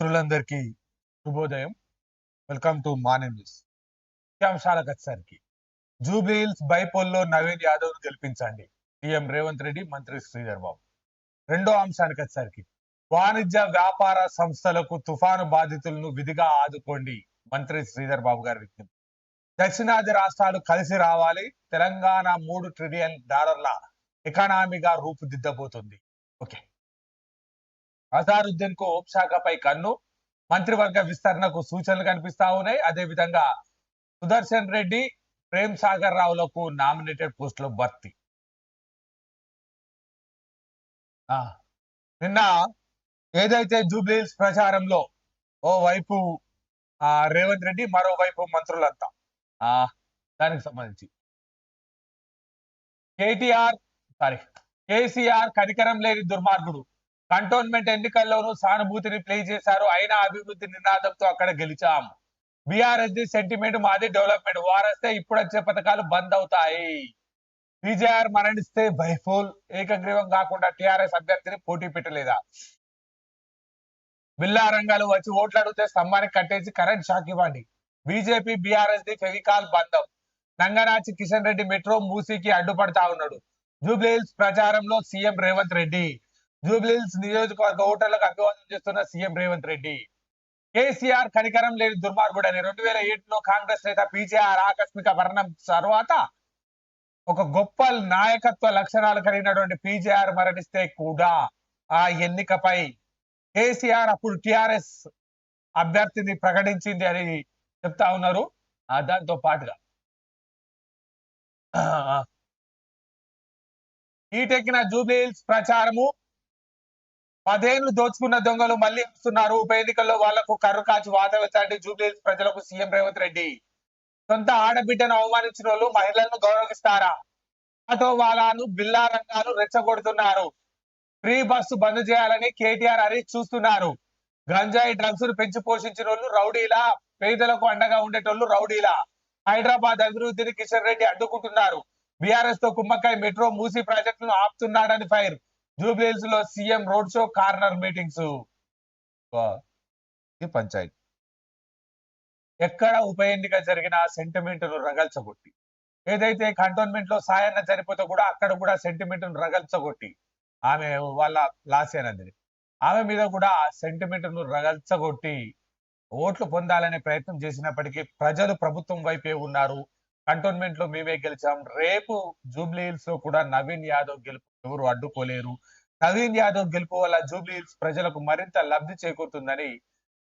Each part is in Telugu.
మిత్రులందరికీ శుభోదయం. Welcome to morning news. ముఖ్యాంశాలకు వచ్చేసరికి జూబ్లీహిల్స్ బైపోల్లో నవీన్ యాదవ్ను గెలిపించండి. సీఎం రేవంత్ రెడ్డి మంత్రి శ్రీధర్ బాబు. రెండో అంశానికి వచ్చేసరికి వాణిజ్య వ్యాపార సంస్థలకు తుఫాను బాధితులను విధిగా ఆదుకోండి మంత్రి శ్రీధర్ బాబు గారి విజ్ఞప్తి. దక్షిణాది రాష్ట్రాలు కలిసి రావాలి. తెలంగాణ మూడు ట్రిలియన్ డాలర్ల ఎకానమీగా రూపుదిద్దబోతుంది. ఓకే. అజారుద్దీన్కు హోంశాఖపై కన్ను. మంత్రివర్గ విస్తరణకు సూచనలు కనిపిస్తా ఉన్నాయి. అదే విధంగా సుదర్శన్ రెడ్డి ప్రేమ్ సాగర్ రావులకు నామినేటెడ్ పోస్టుల భర్తీ. నిన్న ఏదైతే జూబ్లీహిల్స్ ప్రచారంలో ఓ వైపు ఆ రేవంత్ రెడ్డి మరోవైపు మంత్రులంతా ఆ దానికి సంబంధించి. కేటీఆర్ సారీ కేసీఆర్ కనికరం లేని దుర్మార్గుడు. కంటోన్మెంట్ ఎన్నికల్లోనూ సానుభూతిని ప్లే చేశారు. అయినా అభివృద్ధి నినాదంతో అక్కడ గెలిచాం. బీఆర్ఎస్ది సెంటిమెంట్ మాది డెవలప్మెంట్ వారస్తే ఇప్పుడు వచ్చే పథకాలు బంద్ అవుతాయి. విజయఆర్ మరణిస్తే బైఫోల్. ఏకగ్రీవం కాకుండా టిఆర్ఎస్ అభ్యర్థిని పోటీ పెట్టలేదా? బిల్లా రంగాలు వచ్చి ఓట్లు అడిగితే స్తంభానికి కట్టేసి కరెంట్ షాక్ ఇవ్వండి. బీజేపీ బీఆర్ఎస్ ది ఫెవికాల్ బంధం. నంగనాచి కిషన్ రెడ్డి మెట్రో మూసీకి అడ్డుపడతా ఉన్నాడు. జూబ్లీహిల్స్ ప్రచారంలో సీఎం రేవంత్ రెడ్డి. జూబ్లీహిల్స్ నియోజకవర్గ ఓటర్లకు అభివాదం చేస్తున్న సీఎం రేవంత్ రెడ్డి. కేసీఆర్ కనికరం లేని దుర్మార్గుడని రెండు వేల ఏడులో కాంగ్రెస్ నేత పీజేఆర్ ఆకస్మిక మరణం తర్వాత ఒక గొప్ప నాయకత్వ లక్షణాలు కలిగినటువంటి పీజేఆర్ మరణిస్తే కూడా ఆ ఎన్నికపై కేసీఆర్ అప్పుడు టిఆర్ఎస్ అభ్యర్థిని ప్రకటించింది అని చెప్తా ఉన్నారు. దాంతో పాటుగా ఈటెక్కిన జూబ్లీహిల్స్ ప్రచారము పదేళ్ళు దోచుకున్న దొంగలు మళ్ళీ వస్తున్నారు. ఉప ఎన్నికల్లో వాళ్ళకు కర్రు కాచి వాత జూబ్లీహిల్స్ ప్రజలకు సీఎం రేవంత్ రెడ్డి. సొంత ఆడబిడ్డను అవమానించిన వాళ్ళు మహిళలను గౌరవిస్తారా? ఆటో వాలాను బిల్లా రంగాలు రెచ్చగొడుతున్నారు. ఫ్రీ బస్సు బంద్ చేయాలని కేటీఆర్ హరీష్ చూస్తున్నారు. గంజాయి డ్రగ్స్ను పెంచి పోషించిన వాళ్ళు రౌడీలా? పేదలకు అండగా ఉండేటోళ్ళు రౌడీలా? హైదరాబాద్ అభివృద్ధిని కిషన్ రెడ్డి అడ్డుకుంటున్నారు. బీఆర్ఎస్తో కుమ్మక్కాయ మెట్రో మూసీ ప్రాజెక్టులను ఆపుతున్నాడని ఫైర్. జూబ్లీహిల్స్లో CM road show corner meetings. Panchayat. ఎక్కడ ఉప ఎన్నిక జరిగినా సెంటిమెంట్ను రగల్చగొట్టి. ఏదైతే కంటోన్మెంట్లో సాయన్న చనిపోతే కూడా అక్కడ కూడా సెంటిమెంట్ను రగల్చగొట్టి. ఆమె వాళ్ళ లాస్యానందిని. ఆమె మీద కూడా సెంటిమెంట్ను రగల్చగొట్టి ఓట్లు పొందాలనే ప్రయత్నం చేసినప్పటికీ ప్రజలు ప్రభుత్వం వైపే ఉన్నారు. కంటోన్మెంట్లో మేమే గెలిచాం. రేపు జూబ్లీ హిల్స్లో కూడా నవీన్ యాదవ్ గెలుపు ఎవరు అడ్డుకోలేరు. నవీన్ యాదవ్ గెలుపు వల్ల జూబ్లీ ప్రజలకు మరింత లబ్ధి చేకూరుతుందని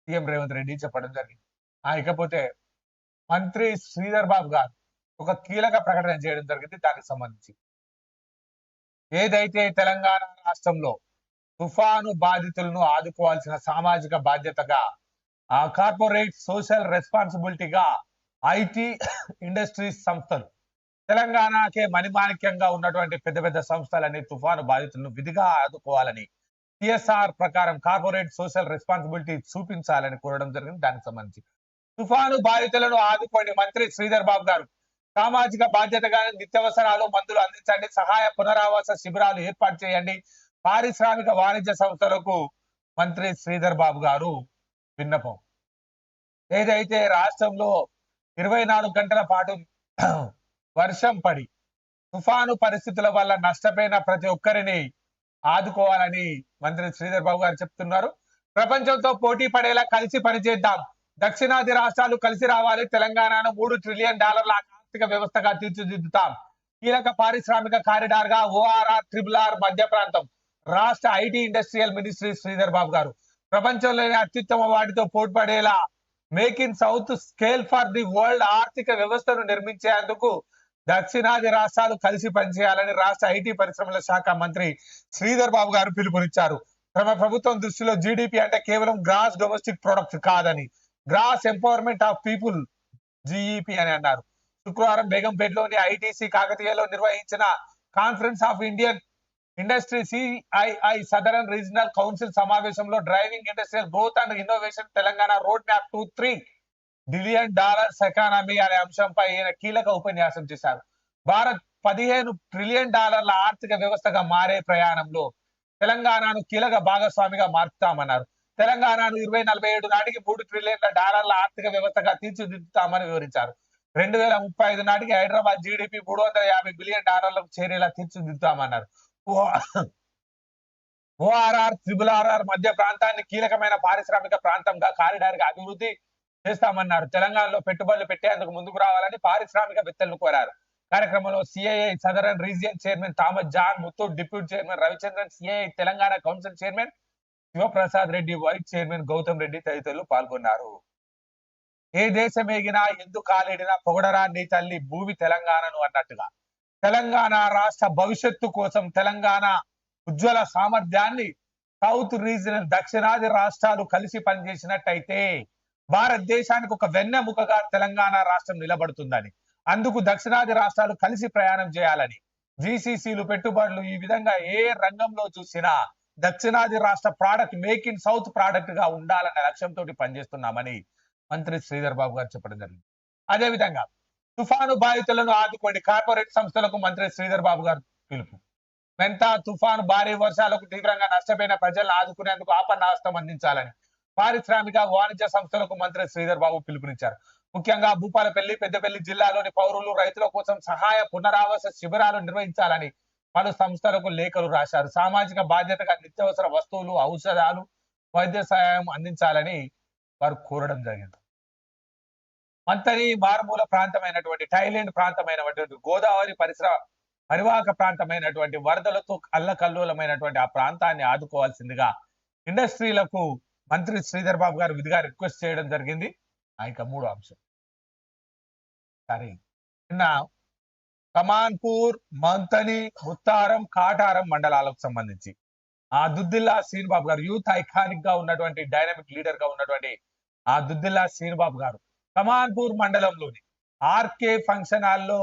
సీఎం రేవంత్ రెడ్డి చెప్పడం జరిగింది. ఆ ఇకపోతే మంత్రి శ్రీధర్ బాబు గారు ఒక కీలక ప్రకటన చేయడం జరిగింది దానికి సంబంధించి. ఏదైతే తెలంగాణ రాష్ట్రంలో తుఫాను బాధితులను ఆదుకోవాల్సిన సామాజిక బాధ్యతగా ఆ కార్పొరేట్ సోషల్ రెస్పాన్సిబిలిటీగా ఐటీ ఇండస్ట్రీస్ సంస్థలు తెలంగాణకే మణిమాణిక్యంగా ఉన్నటువంటి పెద్ద పెద్ద సంస్థలన్నీ తుఫాను బాధితులను విధిగా ఆదుకోవాలని సిఎస్ఆర్ ప్రకారం కార్పొరేట్ సోషల్ రెస్పాన్సిబిలిటీ చూపించాలని కోరడం జరిగింది. దానికి సంబంధించి తుఫాను బాధితులను ఆదుకోండి మంత్రి శ్రీధర్ బాబు గారు. సామాజిక బాధ్యతగా నిత్యావసరాలు మందులు అందించండి. సహాయ పునరావాస శిబిరాలు ఏర్పాటు చేయండి. పారిశ్రామిక వాణిజ్య సంస్థలకు మంత్రి శ్రీధర్ బాబు గారు విన్నపం. ఏదైతే రాష్ట్రంలో ఇరవై నాలుగు గంటల పాటు వర్షం పడి తుఫాను పరిస్థితుల వల్ల నష్టపోయిన ప్రతి ఒక్కరిని ఆదుకోవాలని మంత్రి శ్రీధర్ బాబు గారు చెప్తున్నారు. ప్రపంచంతో పోటీ పడేలా కలిసి పనిచేద్దాం. దక్షిణాది రాష్ట్రాలు కలిసి రావాలి. తెలంగాణను మూడు ట్రిలియన్ డాలర్ల ఆర్థిక వ్యవస్థగా తీర్చిదిద్దుతాం. కీలక పారిశ్రామిక కారిడార్గా ఓఆర్ఆర్ ట్రిపుల్ ఆర్ మధ్య ప్రాంతం. రాష్ట్ర IT industrial ministry Sridhar Babu garu. ప్రపంచంలోని అత్యుత్తమ వాటితో పోటీపడేలా make in south scale for the world ఆర్థిక వ్యవస్థను నిర్మించేందుకు దక్షిణాది రాష్ట్రాలు కలిసి పనిచేయాలని రాష్ట్ర ఐటీ పరిశ్రమల శాఖ మంత్రి శ్రీధర్ బాబు గారు పిలుపునిచ్చారు. తమ ప్రభుత్వం దృష్టిలో జీడిపి అంటే కేవలం గ్రాస్ డొమెస్టిక్ ప్రొడక్ట్ కాదని gross empowerment of people GEP అని అన్నారు. శుక్రవారం బేగంపేటలోని ఐటీసీ కాకతీయలో నిర్వహించిన conference of Indian industry CII southern regional council సమావేశంలో driving industrial growth and innovation Telangana road map to three billion dollars economy అనే అంశంపై ఈయన కీలక ఉపన్యాసం చేశారు. భారత్ పదిహేను ట్రిలియన్ డాలర్ల ఆర్థిక వ్యవస్థగా మారే ప్రయాణంలో తెలంగాణను కీలక భాగస్వామిగా మార్చుతామన్నారు. తెలంగాణను ఇరవై నలభై ఏడు నాటికి మూడు ట్రిలియన్ల డాలర్ల ఆర్థిక వ్యవస్థగా తీర్చిదిద్దుతామని వివరించారు. రెండు వేల ముప్పై ఐదు నాటికి హైదరాబాద్ జీడిపి మూడు వందల యాభై బిలియన్ డాలర్లకు చేరేలా తీర్చిదిద్దుతామన్నారు. ఓఆర్ఆర్ త్రిబుల్ ఆర్ఆర్ మధ్య ప్రాంతాన్ని కీలకమైన పారిశ్రామిక ప్రాంతంగా కారిడార్గా అభివృద్ధి చేస్తామన్నారు. తెలంగాణలో పెట్టుబడులు పెట్టేందుకు ముందుకు రావాలని పారిశ్రామికవేత్తలను కోరారు. కార్యక్రమంలో CII southern region chairman Thomas John Muthoot deputy chairman Ravichandran CII Telangana council chairman Sivaprasad Reddy vice chairman Gautam Reddy తదితరులు పాల్గొన్నారు. ఏ దేశం ఎగినా ఎందుకు కాలేడినా పొగడరా నీ తల్లి భూమి తెలంగాణను అన్నట్టుగా. తెలంగాణ రాష్ట్ర భవిష్యత్తు కోసం తెలంగాణ ఉజ్వల సామర్థ్యాన్ని సౌత్ రీజనల్ దక్షిణాది రాష్ట్రాలు కలిసి పనిచేసినట్టయితే భారతదేశానికి ఒక వెన్నెముకగా తెలంగాణ రాష్ట్రం నిలబడుతుందని అందుకు దక్షిణాది రాష్ట్రాలు కలిసి ప్రయాణం చేయాలని జీసీసీలు పెట్టుబడులు ఈ విధంగా ఏ రంగంలో చూసినా దక్షిణాది రాష్ట్ర ప్రోడక్ట్ మేక్ ఇన్ సౌత్ ప్రోడక్ట్గా ఉండాలనే లక్ష్యంతో పనిచేస్తున్నామని మంత్రి శ్రీధర్ బాబు గారు చెప్పడం జరిగింది. అదే విధంగా తుఫాను బాధితులను ఆదుకోండి. కార్పొరేట్ సంస్థలకు మంత్రి శ్రీధర్ బాబు గారు పిలుపు. మెంతా తుఫాను భారీ వర్షాలకు తీవ్రంగా నష్టపోయిన ప్రజలను ఆదుకునేందుకు ఆపన్న ఆపన్నాస్తం అందించాలని పారిశ్రామిక వాణిజ్య సంస్థలకు మంత్రి శ్రీధర్ బాబు పిలుపునిచ్చారు. ముఖ్యంగా భూపాలపల్లి పెద్దపల్లి జిల్లాలోని పౌరులు రైతుల కోసం సహాయ పునరావాస శిబిరాలు నిర్వహించాలని పలు సంస్థలకు లేఖలు రాశారు. సామాజిక బాధ్యతగా నిత్యావసర వస్తువులు ఔషధాలు వైద్య సహాయం అందించాలని వారు కోరడం జరిగింది. మంతని మారుమూల ప్రాంతమైనటువంటి థైలాండ్ ప్రాంతమైనటువంటి గోదావరి పరిసర పరివాహక ప్రాంతమైనటువంటి వరదలతో అల్లకల్లోలమైనటువంటి ఆ ప్రాంతాన్ని ఆదుకోవాల్సిందిగా ఇండస్ట్రీలకు మంత్రి శ్రీధర్ బాబు గారు విధిగా రిక్వెస్ట్ చేయడం జరిగింది. ఆ ఇక మూడో అంశం. సరే. నిన్న కమాన్పూర్ మంతని ముత్తారం కాటారం మండలాలకు సంబంధించి ఆ దుద్దిల్లా శ్రీనిబాబు గారు యూత్ ఐకానిక్గా ఉన్నటువంటి డైనమిక్ లీడర్గా ఉన్నటువంటి ఆ దుద్దిల్లా శ్రీనిబాబు గారు కమాన్పూర్ మండలంలోని ఆర్కే ఫంక్షన్ హాల్లో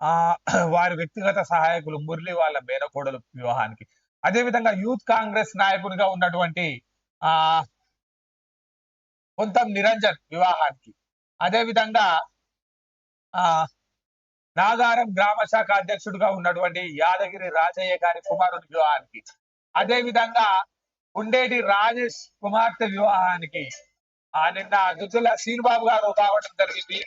ఆ వారి వ్యక్తిగత సహాయకులు మురళి వాళ్ళ మేనకోడలు వివాహానికి. అదే విధంగా యూత్ కాంగ్రెస్ నాయకునిగా ఉన్నటువంటి ఆ కొంతం నిరంజన్ వివాహానికి. అదే విధంగా ఆ నాగారం గ్రామ శాఖ అధ్యక్షుడిగా ఉన్నటువంటి యాదగిరి రాజయ్య గారి కుమారుడి వివాహానికి. అదేవిధంగా ఉండేటి రాజేష్ కుమార్తె వివాహానికి. ఆ నిన్న దుద్దుల శ్రీనిబాబు గారు కావడం జరిగింది.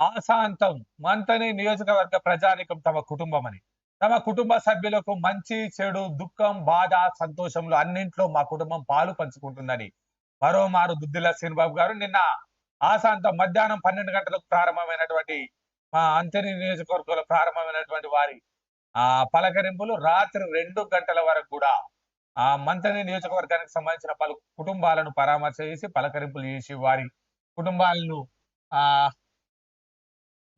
ఆశాంతం మంతని నియోజకవర్గ ప్రజానికం తమ కుటుంబం అని తమ కుటుంబ సభ్యులకు మంచి చెడు దుఃఖం బాధ సంతోషంలో అన్నింట్లో మా కుటుంబం పాలు పంచుకుంటుందని మరోమారు దుద్దిల శ్రీనిబాబు గారు నిన్న ఆశాంతం మధ్యాహ్నం పన్నెండు గంటలకు ప్రారంభమైనటువంటి మా అంతరి నియోజకవర్గంలో ప్రారంభమైనటువంటి వారి ఆ పలకరింపులు రాత్రి రెండు గంటల వరకు కూడా ఆ మంత్రి నియోజకవర్గానికి సంబంధించిన పలు కుటుంబాలను పరామర్శ చేసి పలకరింపులు చేసి వారి కుటుంబాలను ఆ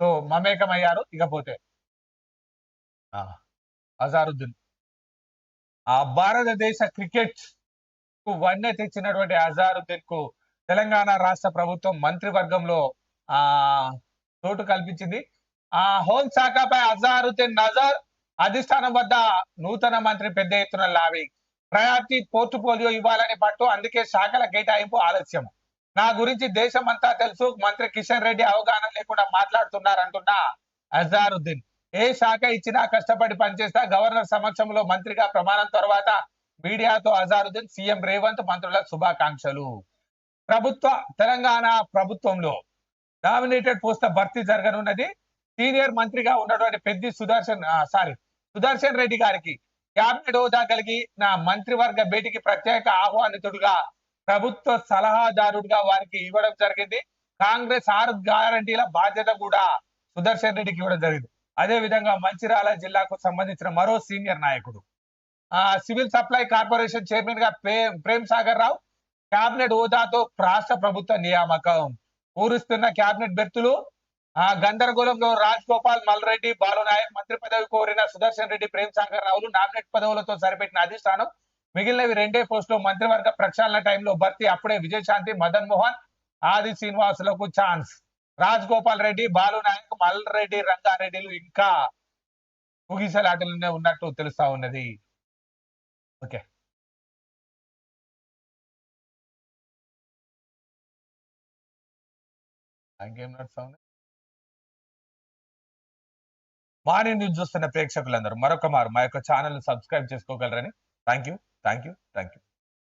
తో మమేకమయ్యారు. ఇకపోతే అజారుద్దీన్. ఆ భారతదేశ క్రికెట్కు వన్నె తెచ్చినటువంటి అజారుద్దీన్కు తెలంగాణ రాష్ట్ర ప్రభుత్వం మంత్రివర్గంలో ఆ చోటు కల్పించింది. ఆ హోంశాఖపై అజారుద్దీన్ నజర్ అధిష్టానం వద్ద నూతన మంత్రి పెద్ద ఎత్తున లాబీ ప్రయారిటీ పోర్టుఫోలియో ఇవ్వాలని పట్టు అందుకే శాఖల కేటాయింపు ఆలస్యం. నా గురించి దేశమంతా తెలుసు మంత్రి కిషన్ రెడ్డి అవగాహన లేకుండా మాట్లాడుతున్నారంటున్న అజారుద్దీన్. ఏ శాఖ ఇచ్చినా కష్టపడి పనిచేస్తా గవర్నర్ సమక్షంలో మంత్రిగా ప్రమాణం తర్వాత మీడియాతో అజారుద్దీన్ సీఎం రేవంత్ మంత్రుల శుభాకాంక్షలు. ప్రభుత్వ తెలంగాణ ప్రభుత్వంలో నామినేటెడ్ పోస్టుల భర్తీ జరగనున్నది. సీనియర్ మంత్రిగా ఉన్నటువంటి పెద్ది సుదర్శన్ సారీ సుదర్శన్ రెడ్డి గారికి క్యాబినెట్ హోదా కలిగి నా మంత్రివర్గ భేటీకి ప్రత్యేక ఆహ్వానితుడుగా ప్రభుత్వ సలహాదారుడిగా వారికి ఇవ్వడం జరిగింది. కాంగ్రెస్ ఆరు గ్యారంటీల బాధ్యత కూడా సుదర్శన్ రెడ్డికి ఇవ్వడం జరిగింది. అదే విధంగా మంచిర్యాల జిల్లాకు సంబంధించిన మరో సీనియర్ నాయకుడు. సివిల్ సప్లై కార్పొరేషన్ చైర్మన్గా ప్రేమ్ సాగర్ రావు కేబినెట్ హోదాతో రాష్ట్ర ప్రభుత్వ నియామకం. పూరిస్తున్న కేబినెట్ బెర్తులు ఆ గందరగోళంలో రాజ్ గోపాల్ మల్రెడ్డి బాలునాయక్ మంత్రి పదవి కోరిన సుదర్శన్ రెడ్డి ప్రేమ్ సాగర్ రావులు నామినేట్ పదవులతో సరిపెట్టిన అధిష్టానం. మిగిలినవి రెండే పోస్టులు మంత్రివర్గ ప్రక్షాళన టైంలో భర్తీ. అప్పుడే విజయశాంతి మదన్ మోహన్ ఆది శ్రీనివాసులకు ఛాన్స్. రాజ్ గోపాల్ రెడ్డి బాలు నాయక్ మల్రెడ్డి రంగారెడ్డిలు ఇంకా ముగిసలాటలోనే ఉన్నట్టు తెలుస్తా ఉన్నది. ఓకే. ఇంకేం నడుస్తా ఉంది మార్నింగ్ న్యూస్ చూస్తున్న ప్రేక్షకులందరూ మరొక మారు మా యొక్క channel subscribe చేసుకోగలరని. Thank you thank you thank you